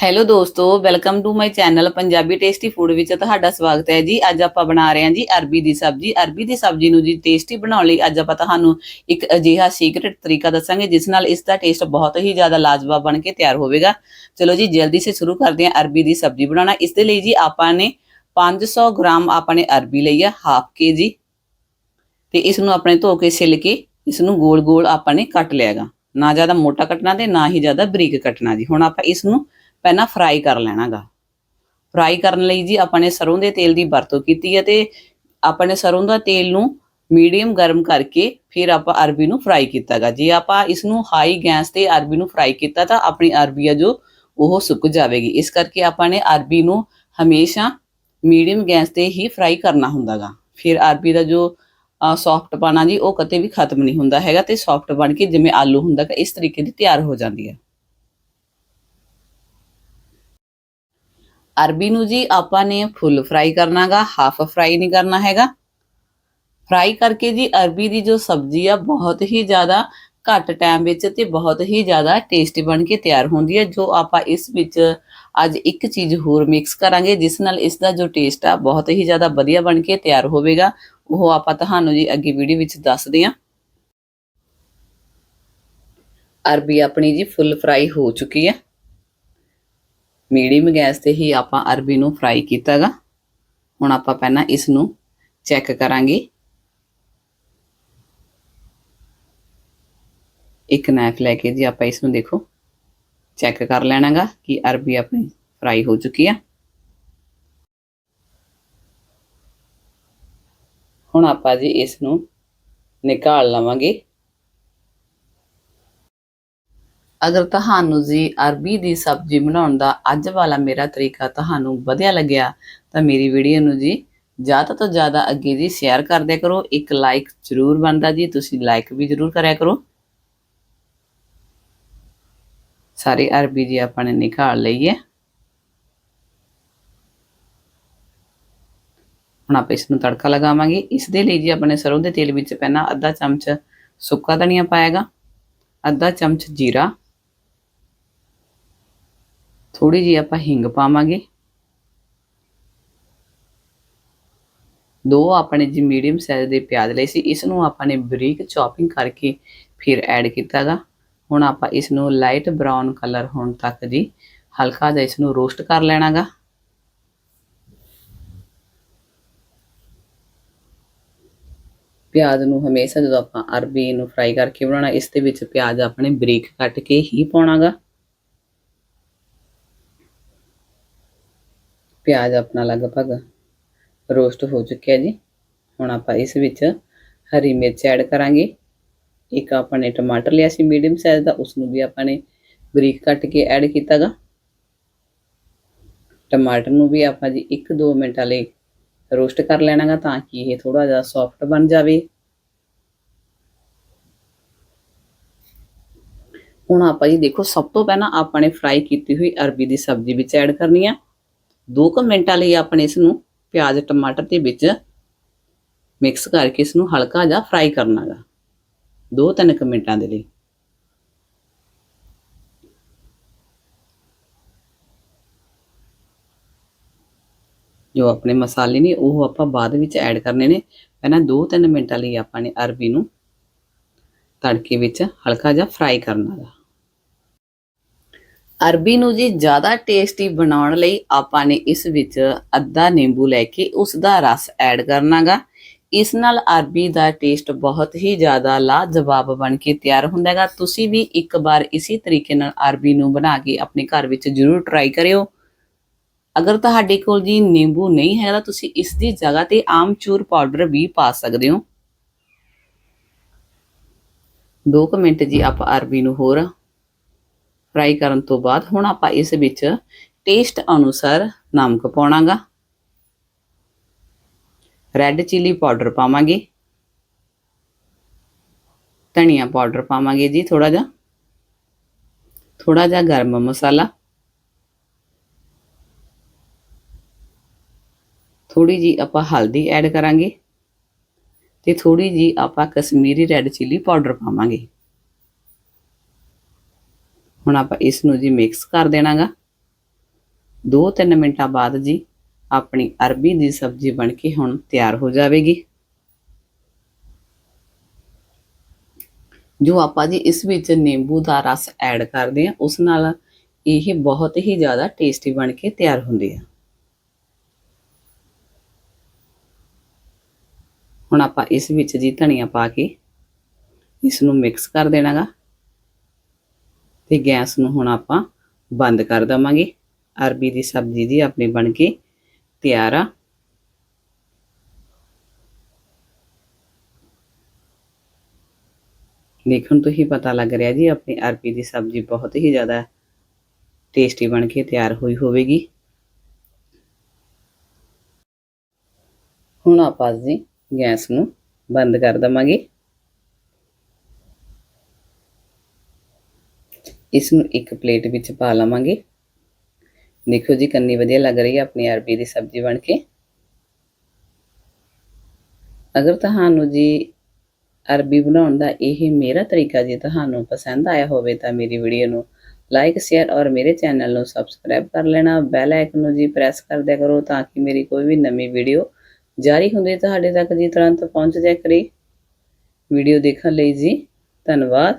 Hello ਦੋਸਤੋ welcome to my channel Punjabi tasty food ਵਿੱਚ ਤੁਹਾਡਾ ਸਵਾਗਤ ਹੈ ਜੀ। ਅੱਜ ਆਪਾਂ ਬਣਾ ਰਹੇ ਹਾਂ ਜੀ ਅਰਬੀ ਦੀ ਸਬਜ਼ੀ। ਅਰਬੀ ਦੀ ਸਬਜ਼ੀ ਨੂੰ ਜੀ ਟੇਸਟੀ ਬਣਾਉਣ ਲਈ ਅੱਜ ਆਪਾਂ ਤੁਹਾਨੂੰ ਇੱਕ ਅਜਿਹਾ ਸੀਕ੍ਰੀਟ ਤਰੀਕਾ ਦੱਸਾਂਗੇ, ਜਿਸ ਨਾਲ ਇਸ ਦਾ ਟੇਸਟ ਬਹੁਤ ਹੀ ਜ਼ਿਆਦਾ ਲਾਜਵਾਬ ਬਣ ਕੇ ਤਿਆਰ ਹੋਵੇਗਾ। ਚਲੋ ਜੀ, ਜਲਦੀ ਸੇ ਸ਼ੁਰੂ ਕਰਦੇ ਹਾਂ ਅਰਬੀ ਦੀ ਸਬਜ਼ੀ ਬਣਾਉਣਾ। ਇਸ ਦੇ ਲਈ ਜੀ ਆਪਾਂ ਨੇ 500 ਗ੍ਰਾਮ ਆਪਾਂ ਨੇ ਅਰਬੀ ਲਈ ਆ ਹਾਫ ਕੇ ਜੀ ਤੇ ਇਸ ਨੂੰ ਆਪਣੇ ਧੋ ਕੇ ਛਿੱਲ ਕੇ ਇਸ ਨੂੰ ਗੋਲ ਗੋਲ ਆਪਾਂ ਨੇ ਕੱਟ ਲਿਆਗਾ ਨਾ ਜ਼ਿਆਦਾ ਮੋਟਾ ਕੱਟਣਾ ਤੇ ਨਾ ਹੀ ਜ਼ਿਆਦਾ ਬਰੀਕ ਕੱਟਣਾ ਜੀ। ਹੁਣ ਆਪਾਂ ਇਸ ਨੂੰ ਪਹਿਲਾਂ ਫਰਾਈ ਕਰ ਲੈਣਾਗਾ। ਫਰਾਈ ਕਰਨ ਲਈ ਜੀ ਆਪਾਂ ਨੇ ਸਰੋਂ ਦੇ ਤੇਲ ਦੀ ਵਰਤੋਂ ਕੀਤੀ ਹੈ ਤੇ ਆਪਾਂ ਨੇ ਸਰੋਂ ਦਾ ਤੇਲ ਨੂੰ ਮੀਡੀਅਮ ਗਰਮ ਕਰਕੇ ਫਿਰ ਆਪਾਂ ਅਰਬੀ ਨੂੰ ਫਰਾਈ ਕੀਤਾਗਾ। ਜੇ ਆਪਾਂ ਇਸ ਨੂੰ ਹਾਈ ਗੈਸ ਤੇ ਅਰਬੀ ਨੂੰ ਫਰਾਈ ਕੀਤਾ ਤਾਂ ਆਪਣੀ ਅਰਬੀ ਆ ਜੋ ਉਹ ਸੁੱਕ ਜਾਵੇਗੀ। ਇਸ ਕਰਕੇ ਆਪਾਂ ਨੇ ਅਰਬੀ ਨੂੰ ਹਮੇਸ਼ਾ ਮੀਡੀਅਮ ਗੈਸ ਤੇ ਹੀ ਫਰਾਈ ਕਰਨਾ ਹੁੰਦਾਗਾ। ਫਿਰ ਅਰਬੀ ਦਾ ਜੋ ਸੌਫਟ ਪਾਣਾ ਜੀ ਉਹ ਕਦੇ ਵੀ ਖਤਮ ਨਹੀਂ ਹੁੰਦਾ ਹੈਗਾ ਤੇ ਸੌਫਟ ਬਣ ਕੇ ਜਿਵੇਂ ਆਲੂ ਹੁੰਦਾ ਇਸ ਤਰੀਕੇ ਦੀ ਤਿਆਰ ਹੋ ਜਾਂਦੀ ਹੈ। ਅਰਬੀ ਨੂੰ ਜੀ ਆਪਾਂ ਨੇ ਫੁੱਲ ਫਰਾਈ ਕਰਨਾਗਾ, ਹਾਫ ਫਰਾਈ ਨਹੀਂ ਕਰਨਾ ਹੈਗਾ। ਫਰਾਈ ਕਰਕੇ ਜੀ ਅਰਬੀ ਦੀ ਜੋ ਸਬਜ਼ੀ ਆ, ਬਹੁਤ ਹੀ ਜ਼ਿਆਦਾ ਘੱਟ ਟਾਈਮ ਵਿੱਚ ਤੇ ਬਹੁਤ ਹੀ ਜ਼ਿਆਦਾ ਟੇਸਟੀ ਬਣ ਕੇ ਤਿਆਰ ਹੁੰਦੀ ਹੈ ਜੋ ਆਪਾਂ ਇਸ ਵਿੱਚ ਅੱਜ ਇੱਕ ਚੀਜ਼ ਹੋਰ ਮਿਕਸ ਕਰਾਂਗੇ, ਜਿਸ ਨਾਲ ਇਸ ਦਾ ਜੋ ਟੇਸਟ ਆ, ਬਹੁਤ ਹੀ ਜ਼ਿਆਦਾ ਵਧੀਆ ਬਣ ਕੇ ਤਿਆਰ ਹੋਵੇਗਾ। ਉਹ ਆਪਾਂ ਤੁਹਾਨੂੰ ਜੀ ਅੱਗੇ ਵੀਡੀਓ ਵਿੱਚ ਦੱਸਦੇ ਹਾਂ ਅਰਬੀ ਆਪਣੀ ਜੀ ਫੁੱਲ ਫਰਾਈ ਹੋ ਚੁੱਕੀ ਹੈ ਮੀਡੀਅਮ ਗੈਸ ਤੇ ਹੀ ਆਪਾਂ ਅਰਬੀ ਨੂੰ ਫਰਾਈ ਕੀਤਾਗਾ। ਹੁਣ ਆਪਾਂ ਪਹਿਲਾਂ ਇਸ ਨੂੰ ਚੈੱਕ ਕਰਾਂਗੇ। ਇੱਕ ਨਾਈਫ ਲੈ ਕੇ ਜੀ ਆਪਾਂ ਇਸ ਨੂੰ ਦੇਖੋ। ਚੈੱਕ ਕਰ ਲੈਣਾਗਾ ਕਿ ਅਰਬੀ ਆਪਣੀ ਫਰਾਈ ਹੋ ਚੁੱਕੀ ਆ। ਹੁਣ ਆਪਾਂ ਜੀ ਇਸ ਨੂੰ ਨਿਕਾਲ ਲਵਾਂਗੇ। ਅਗਰ ਤੁਹਾਨੂੰ ਜੀ ਅਰਬੀ ਦੀ ਸਬਜ਼ੀ ਬਣਾਉਣ ਦਾ ਅੱਜ ਵਾਲਾ ਮੇਰਾ ਤਰੀਕਾ ਤੁਹਾਨੂੰ ਵਧੀਆ ਲੱਗਿਆ, ਤਾਂ ਮੇਰੀ ਵੀਡੀਓ ਨੂੰ ਜੀ ਜ਼ਿਆਦਾ ਤੋਂ ਜ਼ਿਆਦਾ ਅੱਗੇ ਜੀ ਸ਼ੇਅਰ ਕਰ ਕਰੋ। ਇੱਕ ਲਾਈਕ ਜ਼ਰੂਰ ਬਣਦਾ ਜੀ, ਤੁਸੀਂ ਲਾਈਕ ਵੀ ਜ਼ਰੂਰ ਕਰਿਆ ਕਰੋ। ਸਾਰੀ ਅਰਬੀ ਜੀ ਆਪਾਂ ਨੇ ਨਿਕਾਲ ਲਈ ਹੈ। ਹੁਣ ਆਪਾਂ ਇਸ ਨੂੰ ਤੜਕਾ ਲਗਾਵਾਂਗੇ। ਇਸ ਦੇ ਲਈ ਜੀ ਆਪਣੇ ਸਰੋਂ ਦੇ ਤੇਲ ਵਿੱਚ ਪਹਿਲਾਂ ਅੱਧਾ ਚਮਚ ਸੁੱਕਾ ਧਨੀਆ ਪਾਏਗਾ ਅੱਧਾ ਚਮਚ ਜੀਰਾ ਥੋੜੀ ਜੀ ਆਪਾਂ ਹਿੰਗ ਪਾਵਾਂਗੇ। ਦੋ ਆਪਣੇ ਜੀ ਮੀਡੀਅਮ ਸਾਈਜ਼ ਦੇ ਪਿਆਜ਼ ਲਏ ਸੀ ਇਸ ਨੂੰ ਆਪਾਂ ਨੇ ਬਰੀਕ ਚੌਪਿੰਗ ਕਰਕੇ ਫਿਰ ਐਡ ਕੀਤਾਗਾ। ਹੁਣ ਆਪਾਂ ਇਸ ਨੂੰ ਲਾਈਟ ਬ੍ਰਾਊਨ ਕਲਰ ਹੋਣ ਤੱਕ ਜੀ ਹਲਕਾ ਜਿਹਾ ਇਸ ਨੂੰ ਰੋਸਟ ਕਰ ਲੈਣਾਗਾ। ਪਿਆਜ਼ ਨੂੰ ਹਮੇਸ਼ਾ ਜਦੋਂ ਆਪਾਂ ਅਰਬੀ ਨੂੰ ਫਰਾਈ ਕਰਕੇ ਬਣਾਉਣਾ, ਇਸ ਦੇ ਵਿੱਚ ਪਿਆਜ਼ ਆਪਣੇ ਬਰੀਕ ਕੱਟ ਕੇ ਹੀ ਪਾਉਣਾਗਾ। ਪਿਆਜ਼ ਆਪਣਾ ਲਗਭਗ ਰੋਸਟ ਹੋ ਚੁੱਕਿਆ ਜੀ। ਹੁਣ ਆਪਾਂ ਇਸ ਵਿੱਚ ਹਰੀ ਮਿਰਚ ਐਡ ਕਰਾਂਗੇ। ਇੱਕ ਆਪਾਂ ਨੇ ਟਮਾਟਰ ਲਿਆ ਸੀ ਮੀਡੀਅਮ ਸਾਈਜ਼ ਦਾ ਉਸ ਨੂੰ ਵੀ ਆਪਾਂ ਨੇ ਬਰੀਕ ਕੱਟ ਕੇ ਐਡ ਕੀਤਾਗਾ। ਟਮਾਟਰ ਨੂੰ ਵੀ ਆਪਾਂ ਜੀ 1-2 ਮਿੰਟਾਂ ਲਈ ਰੋਸਟ ਕਰ ਲੈਣਾਗਾ ਤਾਂ ਕਿ ਇਹ ਥੋੜਾ ਜਿਹਾ ਸੌਫਟ ਬਣ ਜਾਵੇ। ਹੁਣ ਆਪਾਂ ਜੀ ਦੇਖੋ, ਸਭ ਤੋਂ ਪਹਿਲਾਂ ਆਪਾਂ ਨੇ ਫਰਾਈ ਕੀਤੀ ਹੋਈ ਅਰਬੀ ਦੀ ਸਬਜ਼ੀ ਵਿੱਚ ਐਡ ਕਰਨੀ ਆ। 2 ਕੁ ਮਿੰਟਾਂ ਲਈ ਆਪਣੇ ਇਸ ਨੂੰ ਪਿਆਜ਼, ਟਮਾਟਰ ਦੇ ਵਿੱਚ ਮਿਕਸ ਕਰਕੇ ਇਸ ਨੂੰ ਹਲਕਾ ਜਿਹਾ ਫਰਾਈ ਕਰਨਾਗਾ 2-3 ਕੁ ਮਿੰਟਾਂ ਦੇ ਲਈ। ਜੋ ਆਪਣੇ ਮਸਾਲੇ ਨੇ, ਉਹ ਆਪਾਂ ਬਾਅਦ ਵਿੱਚ ਐਡ ਕਰਨੇ ਨੇ। ਪਹਿਲਾਂ 2-3 ਮਿੰਟਾਂ ਲਈ ਆਪਾਂ ਨੇ ਅਰਬੀ ਨੂੰ ਤੜਕੇ ਵਿੱਚ ਹਲਕਾ ਜਿਹਾ ਫਰਾਈ ਕਰਨਾ ਹੈ ਅਰਬੀ ਨੂੰ ਜੀ ਜ਼ਿਆਦਾ ਟੇਸਟੀ ਬਣਾਉਣ ਲਈ ਆਪਾਂ ਨੇ ਇਸ ਵਿੱਚ ਅੱਧਾ ਨਿੰਬੂ ਲੈ ਕੇ ਉਸ ਦਾ ਰਸ ਐਡ ਕਰਨਾਗਾ। ਇਸ ਨਾਲ ਅਰਬੀ ਦਾ ਟੇਸਟ ਬਹੁਤ ਹੀ ਜ਼ਿਆਦਾ ਲਾਜਵਾਬ ਬਣ ਕੇ ਤਿਆਰ ਹੁੰਦਾ ਹੈਗਾ ਤੁਸੀਂ ਵੀ ਇੱਕ ਵਾਰ ਇਸੇ ਤਰੀਕੇ ਨਾਲ ਅਰਬੀ ਨੂੰ ਬਣਾ ਕੇ ਆਪਣੇ ਘਰ ਵਿੱਚ ਜ਼ਰੂਰ ਟਰਾਈ ਕਰਿਓ। ਅਗਰ ਤੁਹਾਡੇ ਕੋਲ ਜੀ ਨਿੰਬੂ ਨਹੀਂ ਹੈ ਤਾਂ ਤੁਸੀਂ ਇਸ ਦੀ ਜਗ੍ਹਾ ਤੇ ਆਮਚੂਰ ਪਾਊਡਰ ਵੀ ਪਾ ਸਕਦੇ ਹੋ। 2 ਮਿੰਟ ਜੀ ਆਪਾਂ ਅਰਬੀ ਨੂੰ ਹੋਰ ਫਰਾਈ ਕਰਨ ਤੋਂ ਬਾਅਦ ਹੁਣ ਆਪਾਂ ਇਸ ਵਿੱਚ ਟੇਸਟ ਅਨੁਸਾਰ ਨਮਕ ਪਾਉਣਾਗਾ। ਰੈੱਡ ਚਿੱਲੀ ਪਾਊਡਰ ਪਾਵਾਂਗੇ। ਧਨੀਆ ਪਾਊਡਰ ਪਾਵਾਂਗੇ ਜੀ ਥੋੜਾ ਜਿਹਾ। ਥੋੜਾ ਜਿਹਾ ਗਰਮ ਮਸਾਲਾ। ਥੋੜੀ ਜੀ ਆਪਾਂ ਹਲਦੀ ਐਡ ਕਰਾਂਗੇ। ਤੇ ਥੋੜੀ ਜੀ ਆਪਾਂ ਕਸ਼ਮੀਰੀ ਰੈੱਡ ਚਿੱਲੀ ਪਾਊਡਰ ਪਾਵਾਂਗੇ। ਹੁਣ ਆਪਾਂ ਇਸ ਨੂੰ ਜੀ ਮਿਕਸ ਕਰ ਦੇਣਾਗਾ। 2-3 ਮਿੰਟਾਂ ਬਾਅਦ ਜੀ ਆਪਣੀ ਅਰਬੀ ਦੀ ਸਬਜ਼ੀ ਬਣ ਕੇ ਹੁਣ ਤਿਆਰ ਹੋ ਜਾਵੇਗੀ। ਜੋ ਆਪਾਂ ਜੀ ਇਸ ਵਿੱਚ ਨਿੰਬੂ ਦਾ ਰਸ ਐਡ ਕਰਦੇ ਆ ਉਸ ਨਾਲ ਇਹ ਬਹੁਤ ਹੀ ਜ਼ਿਆਦਾ ਟੇਸਟੀ ਬਣ ਕੇ ਤਿਆਰ ਹੁੰਦੀ ਆ। ਹੁਣ ਆਪਾਂ ਇਸ ਵਿੱਚ ਜੀ ਧਨੀਆ ਪਾ ਕੇ ਇਸ ਨੂੰ ਮਿਕਸ ਕਰ ਦੇਣਾਗਾ। ਤੇ ਗੈਸ ਨੂੰ ਹੁਣ ਆਪਾਂ ਬੰਦ ਕਰ ਦਵਾਂਗੇ। ਅਰਬੀ ਦੀ ਸਬਜ਼ੀ ਜੀ ਆਪਣੀ ਬਣ ਕੇ ਤਿਆਰ ਆ। ਦੇਖਣ ਤੋਂ ਹੀ ਪਤਾ ਲੱਗ ਰਿਹਾ ਜੀ, ਆਪਣੀ ਅਰਬੀ ਦੀ ਸਬਜ਼ੀ ਬਹੁਤ ਹੀ ਜ਼ਿਆਦਾ ਟੇਸਟੀ ਬਣ ਕੇ ਤਿਆਰ ਹੋਈ ਹੋਵੇਗੀ। ਹੁਣ ਆਪਾਂ ਜੀ ਗੈਸ ਨੂੰ ਬੰਦ ਕਰ ਦਵਾਂਗੇ। ਇਸ ਨੂੰ ਇੱਕ ਪਲੇਟ ਵਿੱਚ ਪਾ ਲਵਾਂਗੇ। ਦੇਖੋ ਜੀ, ਕੰਨੀ ਵਧੀਆ ਲੱਗ ਰਹੀ ਹੈ ਆਪਣੀ ਅਰਬੀ ਦੀ ਸਬਜ਼ੀ ਬਣ ਕੇ। ਅਗਰ ਤੁਹਾਨੂੰ ਜੀ ਅਰਬੀ ਬਣਾਉਣ ਦਾ ਇਹ ਮੇਰਾ ਤਰੀਕਾ ਜੇ ਤੁਹਾਨੂੰ ਪਸੰਦ ਆਇਆ ਹੋਵੇ ਤਾਂ ਮੇਰੀ ਵੀਡੀਓ ਨੂੰ ਲਾਈਕ, ਸ਼ੇਅਰ ਔਰ ਮੇਰੇ ਚੈਨਲ ਨੂੰ ਸਬਸਕ੍ਰਾਈਬ ਕਰ ਲੈਣਾ। ਬੈਲ ਆਈਕਨ ਨੂੰ ਜੀ ਪ੍ਰੈਸ ਕਰ ਦਿਆ ਕਰੋ ਤਾਂ ਕਿ ਮੇਰੀ ਕੋਈ ਵੀ ਨਵੀਂ ਵੀਡੀਓ ਜਾਰੀ ਹੁੰਦੀ ਤੁਹਾਡੇ ਤੱਕ ਜੀ ਤੁਰੰਤ ਪਹੁੰਚ ਜਾਇਆ ਕਰੇ। ਵੀਡੀਓ ਦੇਖਣ ਲਈ ਜੀ, ਧੰਨਵਾਦ।